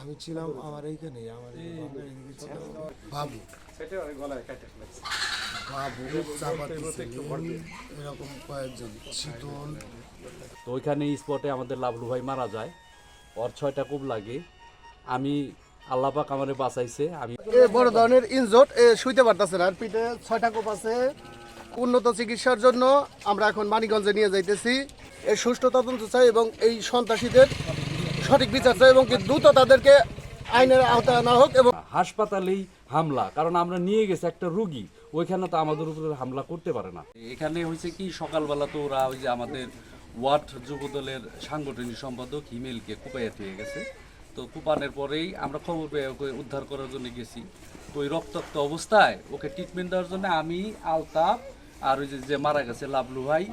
আমি ছিলাম আমার এইখানে আমার বাবু। এরকম কয়েকজন শীতল। তো ওইখানে স্পটে আমাদের লাভলু ভাই মারা যায়। ওর ছয়টা খুব লাগে। আমি আল্লাপাক আমারে বাঁচাইছে আমি এ বড় ধরনের ইনজোট এ শুইতে পারতেছে না। আর পিঠে ছয়টা কোপ আছে। উন্নত চিকিৎসার জন্য আমরা এখন মানিকগঞ্জে নিয়ে যাইতেছি। এর সুষ্ঠু তদন্ত চাই এবং এই সন্ত্রাসীদের সঠিক বিচার চাই এবং দ্রুত তাদেরকে আইনের আওতায় আনা হোক এবং হাসপাতালেই হামলা কারণ আমরা নিয়ে গেছি একটা রুগী। ওইখানে তো আমাদের উপরে হামলা করতে পারে না। এখানে হয়েছে কি সকালবেলা তো ওরা ওই যে আমাদের ওয়ার্ড যুবদলের সাংগঠনিক সম্পাদক হিমেলকে কুপাইয়া দিয়ে গেছে। তো কুপানের পরেই আমরা খবর পেয়ে ওকে উদ্ধার করার জন্য গেছি। তো ওই রক্তাক্ত অবস্থায় ওকে ট্রিটমেন্ট দেওয়ার জন্য আমি আলতাফ আর ওই যে- মারা গেছে লাভলু ভাই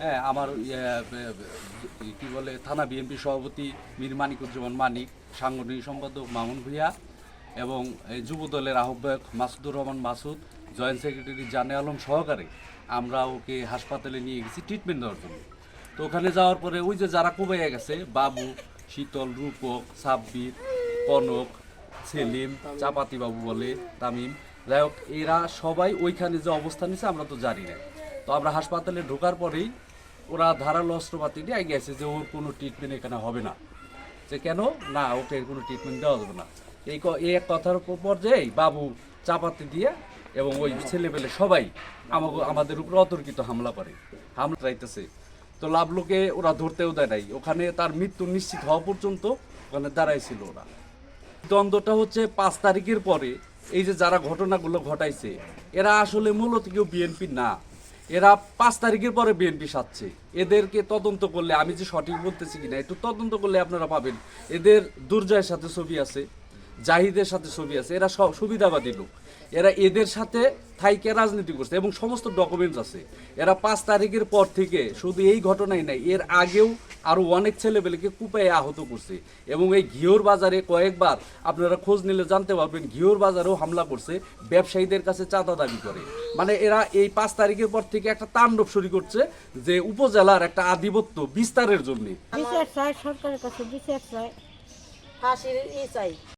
হ্যাঁ আমার ইয়ে, কি বলে থানা বিএনপি সভাপতি মীর মানিকুজ্জামান মানিক সাংগঠনিক সম্পাদক মামুন ভূঁইয়া এবং এই যুব দলের আহ্বায়ক মাসুদুর রহমান মাসুদ জয়েন্ট সেক্রেটারি জানে আলম সহকারে আমরা ওকে হাসপাতালে নিয়ে গেছি ট্রিটমেন্ট দেওয়ার জন্য। তো ওখানে যাওয়ার পরে ওই যে যারা কুবাইয়া গেছে বাবু শীতল রূপক, সাব্বির, কনক, সেলিম চাপাতি বাবু বলে, তামিম। যাই হোক, এরা সবাই ওইখানে যে অবস্থান নিছে, আমরা তো জানি না। তো আমরা হাসপাতালে ঢোকার পরেই ওরা ধারালো অস্ত্রপাতি নিয়ে গেছে যে ওর কোনো ট্রিটমেন্ট এখানে হবে না। যে কেন? না, ওকে কোনো ট্রিটমেন্ট দেওয়া যাবে না। এই এই এক কথার উপর পর্যায়ে বাবু চাপাতি দিয়ে এবং ওই ছেলেপেলে সবাই আমাকে আমাদের উপর অতর্কিত হামলা করে। হামলা চাইতেছে তো লাভলোকে ওরা ধরতেও দেয় নাই। ওখানে তার মৃত্যু নিশ্চিত হওয়া পর্যন্ত ওখানে দাঁড়াইছিল ওরা। দ্বন্দ্বটা হচ্ছে পাঁচ তারিখের পরে এই যে যারা ঘটনাগুলো ঘটাইছে, এরা আসলে মূলত কেউ বিএনপি না। এরা পাঁচ তারিখের পরে বিএনপি সাচ্ছে এদেরকে তদন্ত করলে, আমি যে সঠিক বলতেছি কিনা, একটু তদন্ত করলে আপনারা পাবেন। এদের দুর্জয়ের সাথে ছবি আছে। জাহিদের সাথে ছবি আছে এরা সব সুবিধাবাদী লোক। এরা এদের সাথে থাইকে রাজনীতি করছে এবং সমস্ত ডকুমেন্টস আছে। এরা পাঁচ তারিখের পর থেকে শুধু এই ঘটনাই নাই এর আগেও আরও অনেক ছেলেবেলেকে কুপায় আহত করছে। এবং এই ঘিওর বাজারে কয়েকবার আপনারা খোঁজ নিলে জানতে পারবেন ঘিওর বাজারেও হামলা করছে ব্যবসায়ীদের কাছে চাঁদা দাবি করে। মানে এরা এই পাঁচ তারিখের পর থেকে একটা তাণ্ডব শুরু করছে যে উপজেলার একটা আধিপত্য বিস্তারের জন্য। বিচার চাই সরকারের কাছে বিচার চাই। ফাঁসির ই চাই।